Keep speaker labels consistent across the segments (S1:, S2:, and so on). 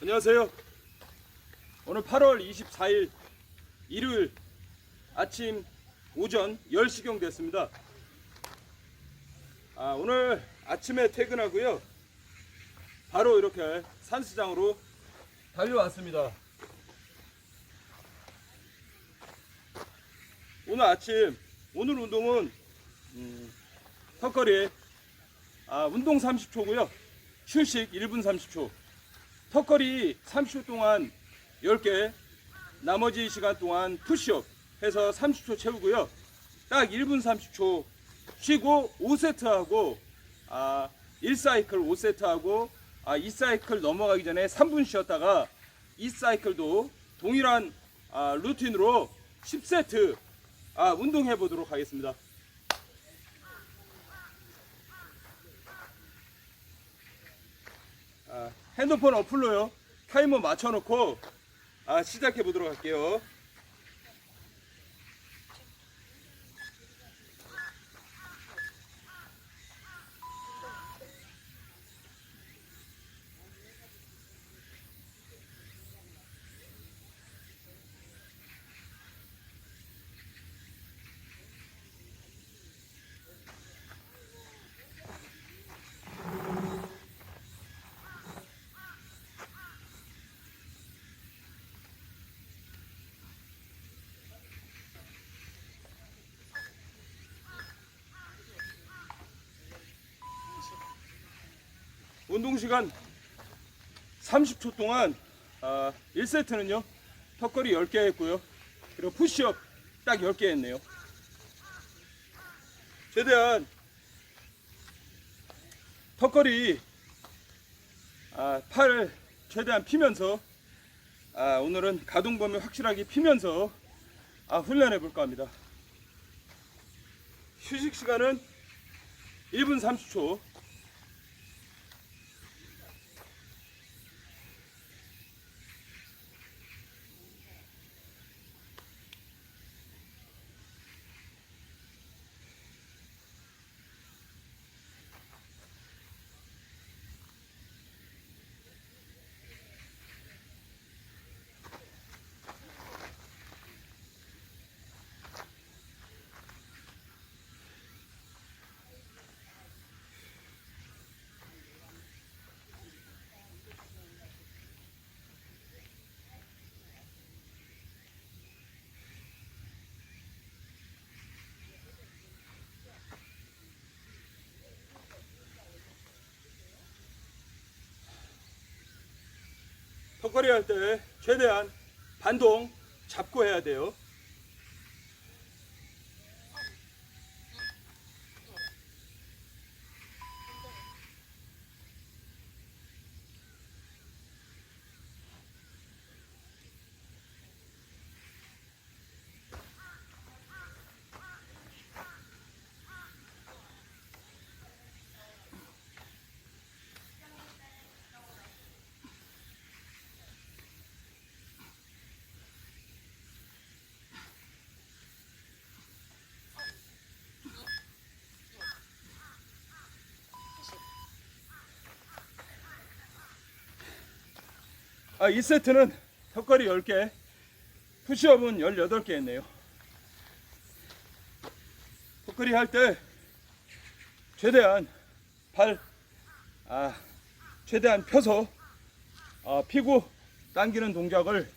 S1: 안녕하세요. 오늘 8월 24일 일요일 아침 오전 10시경 됐습니다. 아, 오늘 아침에 퇴근하고요. 바로 이렇게 산수장으로 달려왔습니다. 오늘 아침 오늘 운동은 음, 턱걸이 아, 운동 30초고요. 휴식 1분 30초. 턱걸이 30초 동안 10개, 나머지 시간 동안 푸시업 해서 30초 채우고요. 딱 1분 30초 쉬고 5세트 하고 아, 1사이클 5세트 하고 아, 2사이클 넘어가기 전에 3분 쉬었다가 2사이클도 동일한 아, 루틴으로 10세트 아, 운동해 보도록 하겠습니다. 핸드폰 어플로요. 타이머 맞춰놓고 아, 시작해 보도록 할게요. 운동 시간 30초 동안 아, 1세트는요. 턱걸이 10개 했고요. 그리고 푸시업 딱 10개 했네요. 최대한 턱걸이 아, 팔 최대한 피면서 아, 오늘은 가동 범위 확실하게 피면서 아, 훈련해 볼까 합니다. 휴식 시간은 1분 30초. 턱걸이 할 때 최대한 반동 잡고 해야 돼요. 아, 2세트는 턱걸이 10개, 푸시업은 18개 했네요. 턱걸이 할 때 최대한 발, 아, 최대한 펴서 아, 피고 당기는 동작을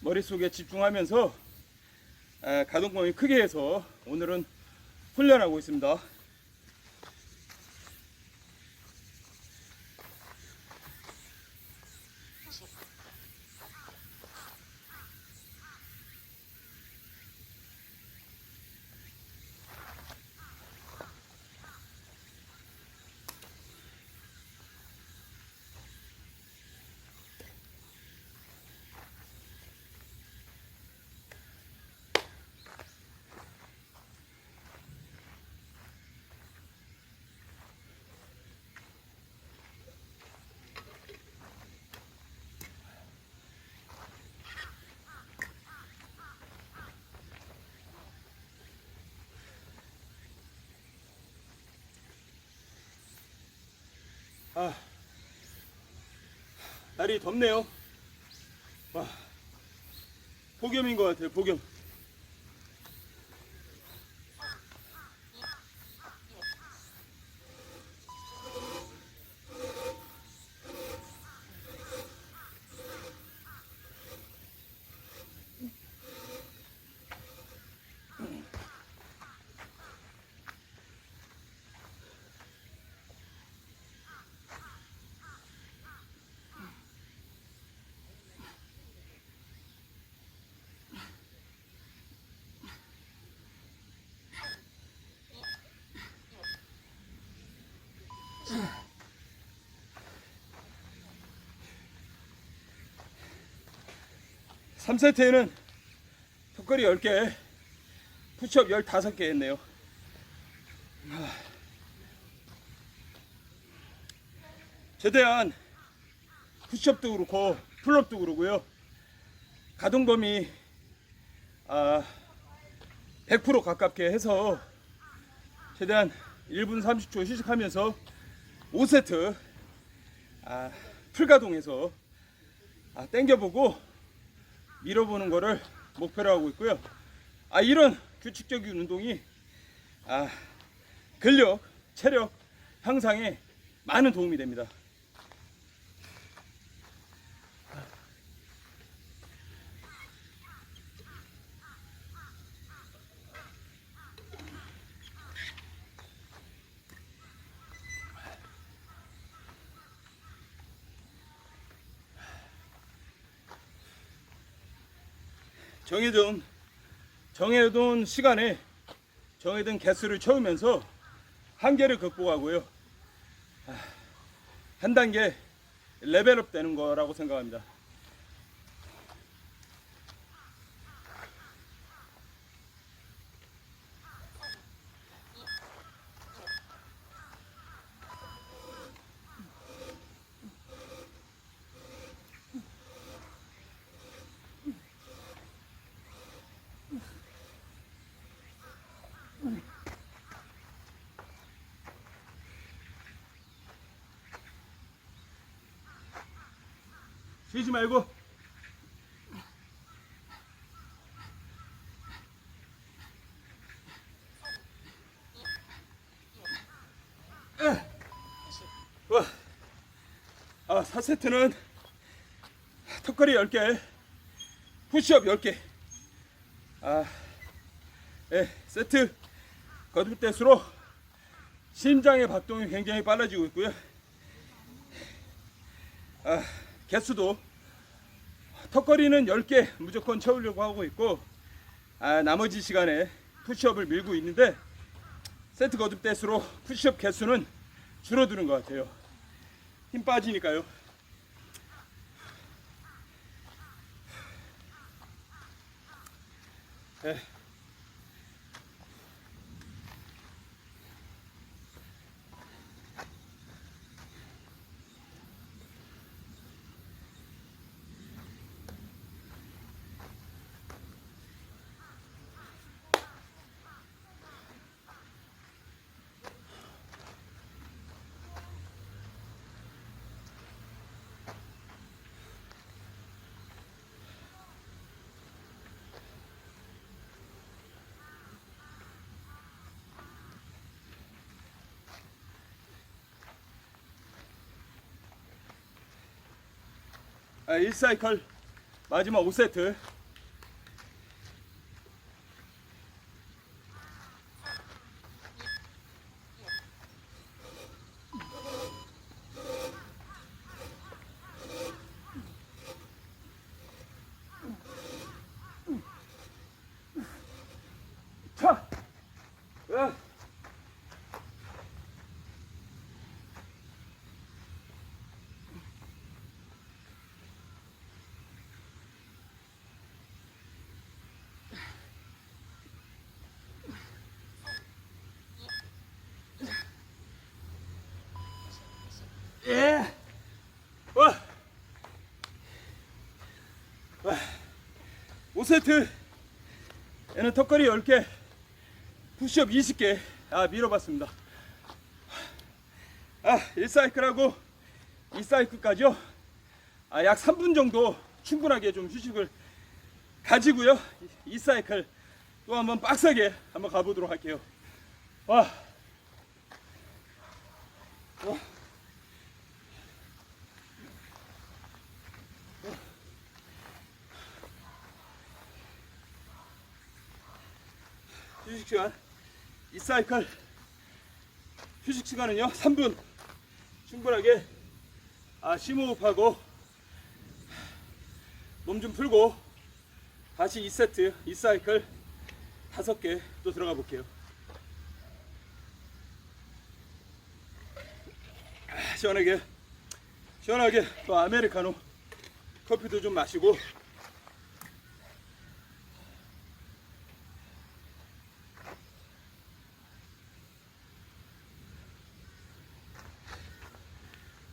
S1: 머릿속에 집중하면서 아, 가동범위 크게 해서 오늘은 훈련하고 있습니다. 아, 날이 덥네요. 와, 폭염인 것 같아요, 폭염. 삼세트에는 턱걸이 10개, 푸시업 15개 했네요. 하. 최대한 푸시업도 그렇고 풀업도 그러고요. 가동 범위 아, 100% 가깝게 해서 최대한 1분 30초 휴식하면서 5세트 아, 풀가동해서 아, 땡겨보고 밀어보는 거를 목표로 하고 있고요. 아 이런 규칙적인 운동이 아 근력, 체력 향상에 많은 도움이 됩니다. 정해둔 정해둔 시간에 정해둔 개수를 채우면서 한계를 극복하고요. 아, 한 단계 레벨업 되는 거라고 생각합니다. 쉬지 말고 와, 아, 4세트는 턱걸이 10개, 푸시업 10개. 아, 예, 세트 거듭 대수로 심장의 박동이 굉장히 빨라지고 있고요. 아, 개수도 턱걸이는 10개 무조건 채우려고 하고 있고 아, 나머지 시간에 푸시업을 밀고 있는데 세트 거듭 대수로 푸시업 개수는 줄어드는 것 같아요. 힘 빠지니까요. 네. 1사이클 마지막 5세트 차! 으아! 예. 와. 와. 5세트. 얘는 턱걸이 10개, 푸시업 20개. 아, 밀어봤습니다. 아, 1사이클하고 2사이클까지요. 아, 약 3분 정도 충분하게 좀 휴식을 가지고요. 이- 이 사이클 또 한번 빡세게 한번 가보도록 할게요. 와. 어. 휴식 시간 이 사이클 휴식 시간은요 3분 충분하게 아 심호흡하고 몸 좀 풀고 다시 2세트 2사이클 다섯 개또 들어가 볼게요. 아, 시원하게 시원하게 또 아메리카노 커피도 좀 마시고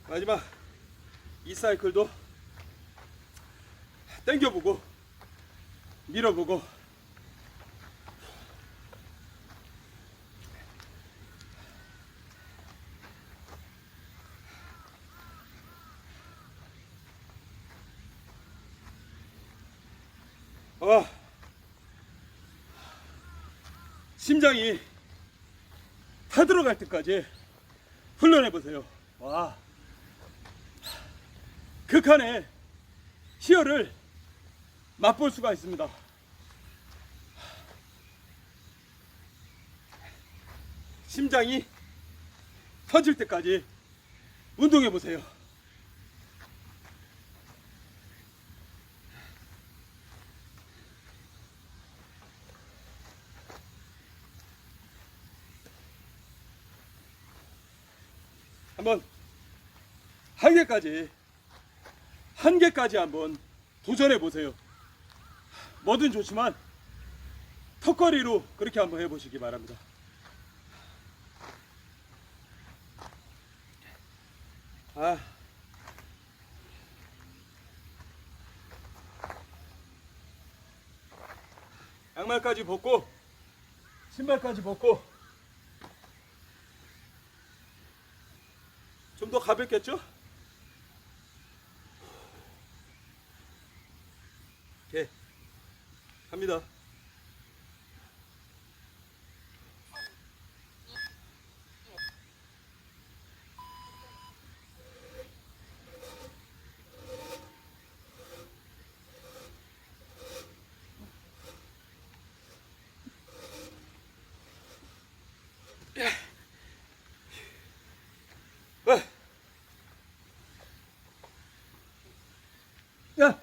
S1: 마지막 이 사이클도 당겨보고 밀어보고 와 심장이 타들어갈 때까지 훈련해 보세요. 와 극한의 희열을 맛볼 수가 있습니다. 심장이 터질 때까지 운동해 보세요. 한번 한 개까지 한 개까지 한번 도전해 보세요. 뭐든 좋지만 턱걸이로 그렇게 한번 해보시기 바랍니다. 아. 양말까지 벗고 신발까지 벗고 좀 더 가볍겠죠? 오케이 갑니다 와. 야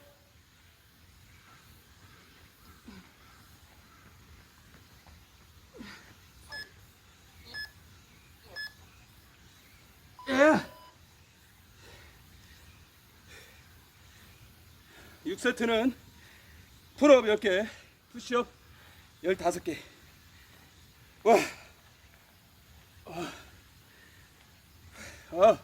S1: 예. 6세트는 풀업 10개, 푸시업 15개. 와. 아. 아.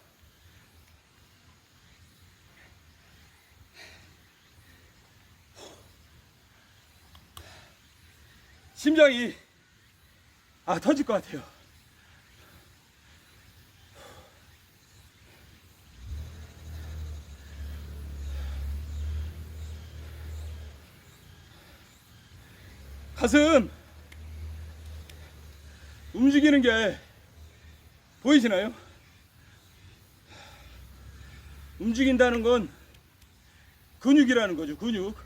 S1: 심장이 아 터질 것 같아요. 가슴 움직이는 게 보이시나요? 움직인다는 건 근육이라는 거죠, 근육.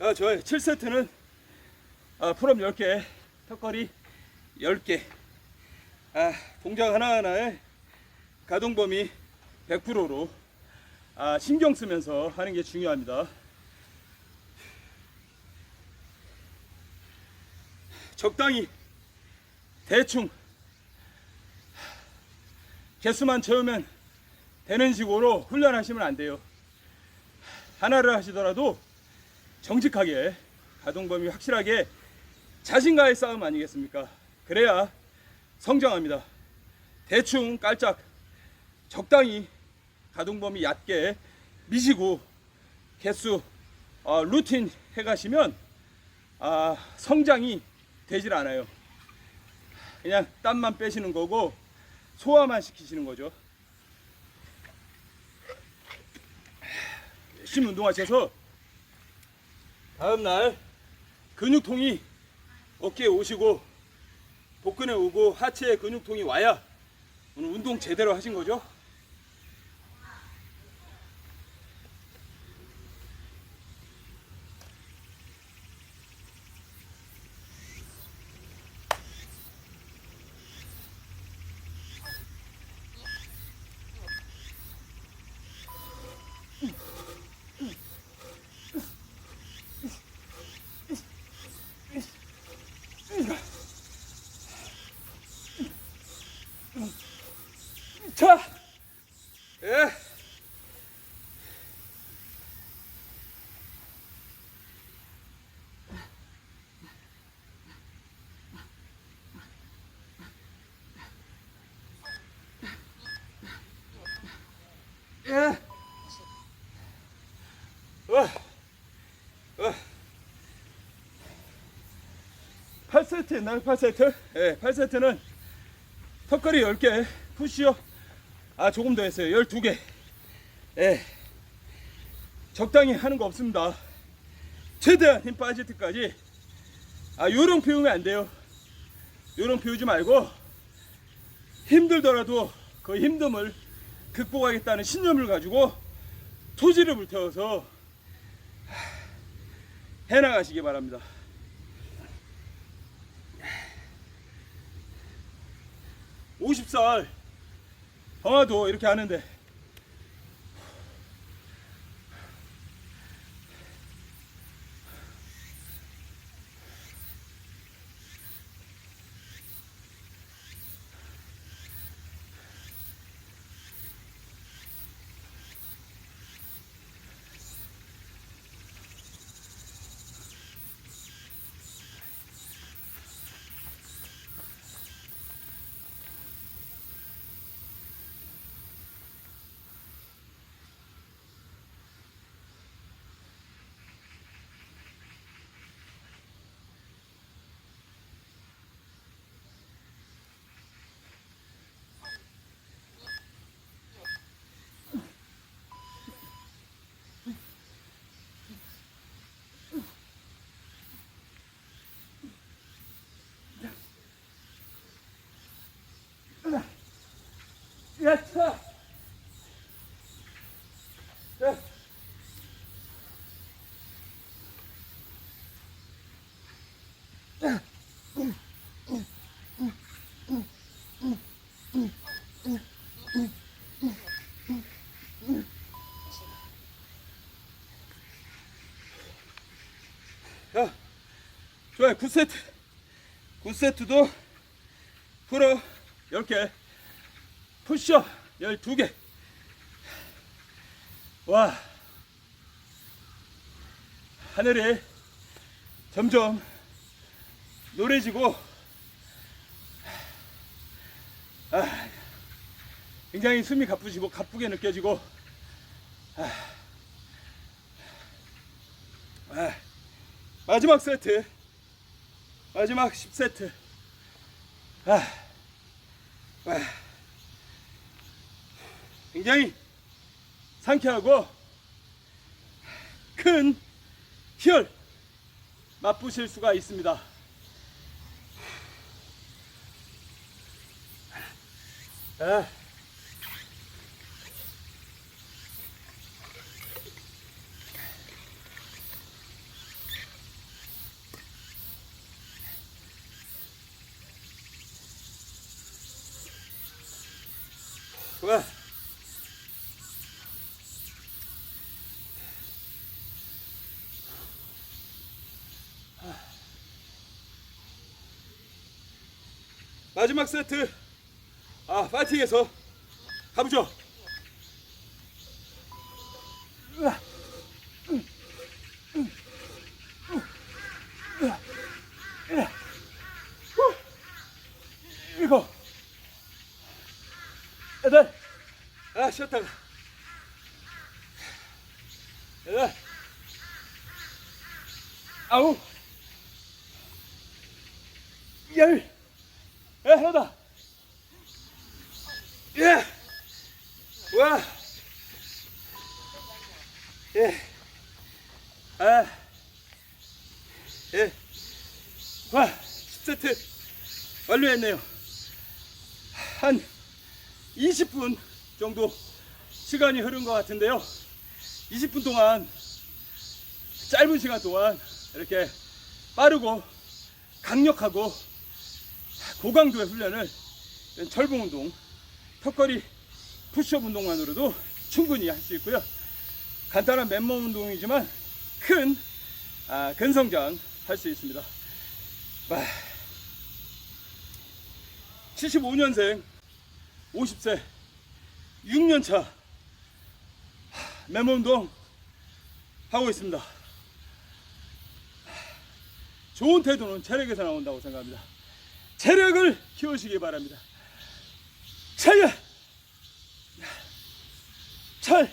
S1: 아, 좋아요. 7세트는 아, 풀업 10개, 턱걸이 10개. 아, 동작 하나하나에 가동 범위 100%로 아, 신경 쓰면서 하는 게 중요합니다. 적당히 대충 개수만 채우면 되는 식으로 훈련하시면 안 돼요. 하나를 하시더라도 정직하게 가동 범위 확실하게 자신과의 싸움 아니겠습니까? 그래야 성장합니다. 대충 깔짝 적당히 가동 범위 얕게 미시고 개수 어, 루틴 해가시면 아, 성장이 되질 않아요. 그냥 땀만 빼시는 거고 소화만 시키시는 거죠. 열심히 운동하셔서 다음날 근육통이 어깨에 오시고 복근에 오고 하체에 근육통이 와야 오늘 운동 제대로 하신 거죠. 자, 예. 예. 와, 와. 8세트 옛날 8세트? 예, 8세트는 턱걸이 10개, 푸시업 아 조금 더 했어요. 12개. 예. 적당히 하는 거 없습니다. 최대한 힘 빠질 때까지 아 요령 피우면 안 돼요. 요령 피우지 말고 힘들더라도 그 힘듦을 극복하겠다는 신념을 가지고 토지를 불태워서 해나가시기 바랍니다. 오십 살 형아도 이렇게 하는데 야차 자. 자, 좋아요. 9세트. 9세트도 풀어 10개. 푸시업 12개. 와. 하늘이 점점 노래지고. 아, 굉장히 숨이 가쁘시고 가쁘게 느껴지고. 아, 아, 마지막 세트. 마지막 10세트. 아, 아. 굉장히 상쾌하고 큰 희열 맛보실 수가 있습니다. 아. 좋아. 마지막 세트. 아 파이팅해서 가보죠. 이거. 여덟 아 쉬었다가. 여덟 아홉. 열 예, 하나다. 예, 와, 예, 아, 예, 와, 10세트 완료했네요. 한 20분 정도 시간이 흐른 것 같은데요. 20분 동안 짧은 시간 동안 이렇게 빠르고 강력하고 고강도의 훈련을 철봉 운동, 턱걸이 푸시업 운동만으로도 충분히 할 수 있고요. 간단한 맨몸 운동이지만 큰 아, 근성장 할 수 있습니다. 와. 75년생 50세 6년차 맨몸 운동 하고 있습니다. 좋은 태도는 체력에서 나온다고 생각합니다. 세력을 키우시기 바랍니다. 세력! 철!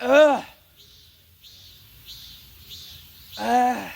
S1: 아! 아!